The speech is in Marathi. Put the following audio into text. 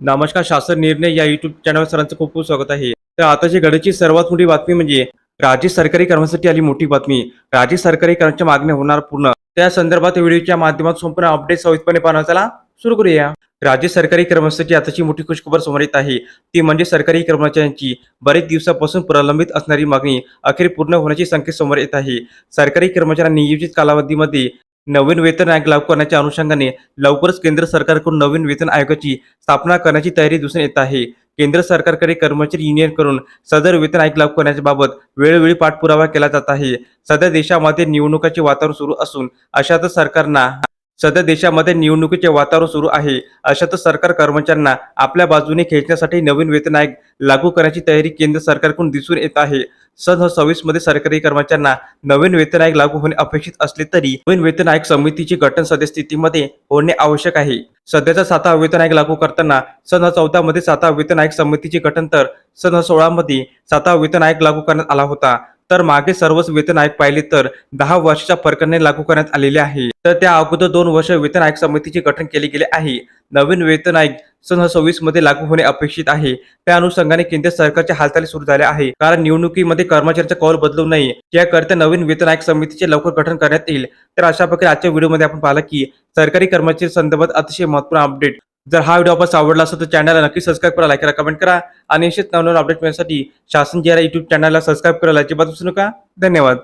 नमस्कार शासन निर्णय या युट्यूब चॅनलवर सरांचं खूप खूप स्वागत आहे. तर आताची घडीची सर्वात मोठी बातमी म्हणजे राज्य सरकारी कर्मचाऱ्यांसाठी आली मोठी बातमी. राज्य सरकारी कर्मचाऱ्यांच्या मागण्या होणार पूर्ण. त्या संदर्भात व्हिडिओच्या माध्यमातून संपूर्ण अपडेट सविस्तरपणे पाहण्याचा सुरू करूया. राज्य सरकारी कर्मचाऱ्यांची आताची मोठी खुशखबर समोर येत आहे. ती म्हणजे सरकारी कर्मचाऱ्यांची बरेच दिवसापासून प्रलंबित असणारी मागणी अखेर पूर्ण होण्याची संख्या समोर येत आहे. सरकारी कर्मचाऱ्यांना नियोजित कालावधीमध्ये नवीन वेतन आयोग लागू करण्याच्या अनुषंगाने लवकरच केंद्र सरकारकडून नवीन वेतन आयोगाची स्थापना करण्याची तयारी दिसून येत आहे. केंद्र सरकारकडे कर्मचारी युनियन करून सदर वेतन आयोग लागू करण्याच्या बाबत वेळोवेळी पाठपुरावा केला जात आहे. सध्या देशामध्ये निवडणुकाचे वातावरण सुरू असून अशातच सरकारना सध्या देशामध्ये निवडणुकीचे वातावरण सुरू आहे. अशातच सरकार कर्मचाऱ्यांना आपल्या बाजूने खेचण्यासाठी नवीन वेतन आयोग लागू करण्याची तयारी केंद्र सरकारकडून दिसून येत आहे. सन सव्वीसमध्ये सरकारी कर्मचाऱ्यांना नवीन वेतन आयोग लागू होणे अपेक्षित असले तरी नवीन वेतन आयोग समितीची गठन सद्यस्थितीमध्ये होणे आवश्यक आहे. सध्याचा सातवा वेतन आयोग लागू करताना सन चौदा मध्ये सातवा वेतन आयोग समितीचे गठन तर सन सोळा मध्ये सातवा वेतन आयोग लागू करण्यात आला होता. तर मागे सर्वच वेतन आयोग पाहिले तर दहा वर्षाच्या फरकाने लागू करण्यात आलेले आहे. तर त्या अगोदर दोन वर्ष वेतन आयोग समितीचे गठन केले गेले आहे. नवीन वेतन आयोग सन सव्वीसमध्ये लागू होणे अपेक्षित आहे. त्या अनुषंगाने केंद्र सरकारच्या हालचाली सुरू झाल्या आहे. कारण निवडणुकीमध्ये कर्मचाऱ्यांचा कौल बदलू नये. याकरिता नवीन वेतन आयोग समितीचे लवकर गठन करण्यात येईल. तर अशा प्रकारे आजच्या व्हिडिओमध्ये आपण पाहिलं की सरकारी कर्मचारी संदर्भात अतिशय महत्त्वपूर्ण अपडेट जर हा व्हिडिओ आपण आवडला असेल तर चॅनलला नक्की सबस्क्राईब करा लाईक करा कमेंट करा आणि निश्चित नवनवीन अपडेट मिळण्यासाठी शासन जी युट्यूब चॅनलला सबस्क्राईब करायला अजिबात विसरू नका. धन्यवाद.